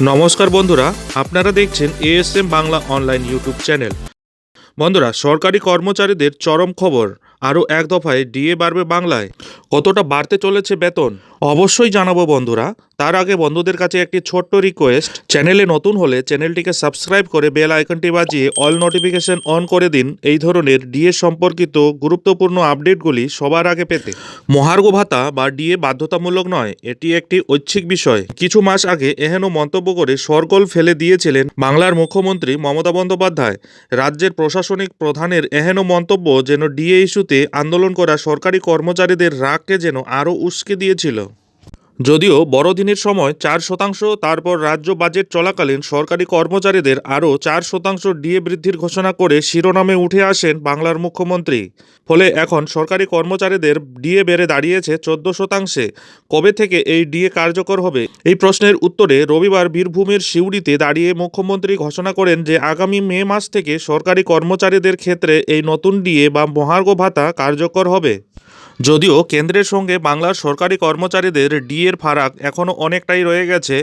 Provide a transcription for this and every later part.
নমস্কার বন্ধুরা, আপনারা দেখছেন ASM Bangla online YouTube channel বন্ধুরা, সরকারি কর্মচারীদের চরম খবর। আরও এক দফায় ডিএ বাড়বে বাংলায়। কতটা বাড়তে চলেছে বেতন? অবশ্যই জানাব বন্ধুরা। তার আগে বন্ধুদের কাছে একটি ছোট্ট রিকোয়েস্ট চ্যানেলে নতুন হলে চ্যানেলটিকে সাবস্ক্রাইব করে বেল আইকনটি বাজিয়ে অল নোটিফিকেশন অন করে দিন। এই ধরনের ডিএ সম্পর্কিত গুরুত্বপূর্ণ আপডেটগুলি সবার আগে পেতে। মহার্ঘ ভাতা বা ডিএ বাধ্যতামূলক নয়, এটি একটি ঐচ্ছিক বিষয়। কিছু মাস আগে এহেন মন্তব্য করে সরগোল ফেলে দিয়েছিলেন বাংলার মুখ্যমন্ত্রী মমতা বন্দ্যোপাধ্যায়। রাজ্যের প্রশাসনিক প্রধানের এহেন মন্তব্য যেন ডিএ ইস্যুতে আন্দোলন করা সরকারি কর্মচারীদের রাগকে যেন আরও উস্কে দিয়েছিল। যদিও বড়দিনের সময় চার শতাংশ, তারপর রাজ্য বাজেট চলাকালীন সরকারি কর্মচারীদের আরও চার শতাংশ ডিএ বৃদ্ধির ঘোষণা করে শিরোনামে উঠে আসেন বাংলার মুখ্যমন্ত্রী। ফলে এখন সরকারি কর্মচারীদের ডিএ বেড়ে দাঁড়িয়েছে চোদ্দ শতাংশে। কবে থেকে এই ডিএ কার্যকর হবে? এই প্রশ্নের উত্তরে রবিবার বীরভূমের সিউড়িতে দাঁড়িয়ে মুখ্যমন্ত্রী ঘোষণা করেন যে আগামী মে মাস থেকে সরকারি কর্মচারীদের ক্ষেত্রে এই নতুন ডিএ বা মহার্ঘ ভাতা কার্যকর হবে। যদিও কেন্দ্রের সঙ্গে বাংলার সরকারি কর্মচারীদের ডিএর ফারাক এখনও অনেকটাই রয়ে গেছে,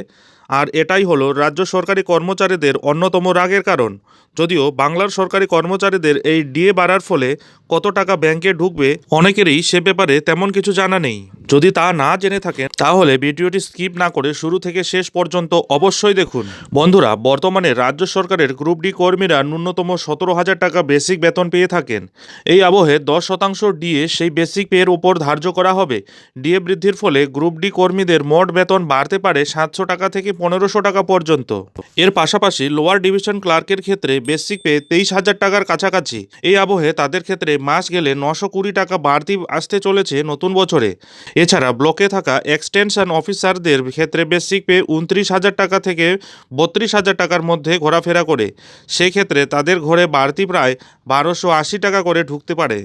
আর এটাই হলো রাজ্য সরকারি কর্মচারীদের অন্যতম রাগের কারণ। যদিও বাংলার সরকারি কর্মচারীদের এই ডিএ বাড়ার ফলে কত টাকা ব্যাংকে ঢুকবে অনেকেরই সে ব্যাপারে তেমন কিছু জানা নেই। যদি তা না জেনে থাকেন, তাহলে ভিডিওটি স্কিপ না করে শুরু থেকে শেষ পর্যন্ত অবশ্যই দেখুন। বন্ধুরা, বর্তমানে রাজ্য সরকারের গ্রুপ ডি কর্মীরা ন্যূনতম সতেরো হাজার টাকা বেসিক বেতন পেয়ে থাকেন। এই আবহে দশ শতাংশ ডিএ সেই বেসিক পেয়ের উপর ধার্য করা হবে। ডিএ বৃদ্ধির ফলে গ্রুপ ডি কর্মীদের মোট বেতন বাড়তে পারে সাতশো টাকা থেকে পনেরোশো টাকা পর্যন্ত। এর পাশাপাশি লোয়ার ডিভিশন ক্লার্কের ক্ষেত্রে বেসিক পে তেইশ হাজার টাকার কাছাকাছি। এই আবহে তাদের ক্ষেত্রে মাস গেলে নশো কুড়ি টাকা বাড়তি আসতে চলেছে নতুন বছরে। এছাড়া ব্লকে থাকা এক্সটেনশন অফিসারদের ক্ষেত্রে বেসিক পে উনত্রিশ হাজার টাকা থেকে বত্রিশ হাজার টাকার মধ্যে ঘোরাফেরা করে। সেক্ষেত্রে তাদের ঘরে বাড়তি প্রায় বারোশো আশি টাকা করে ঢুকতে পারে।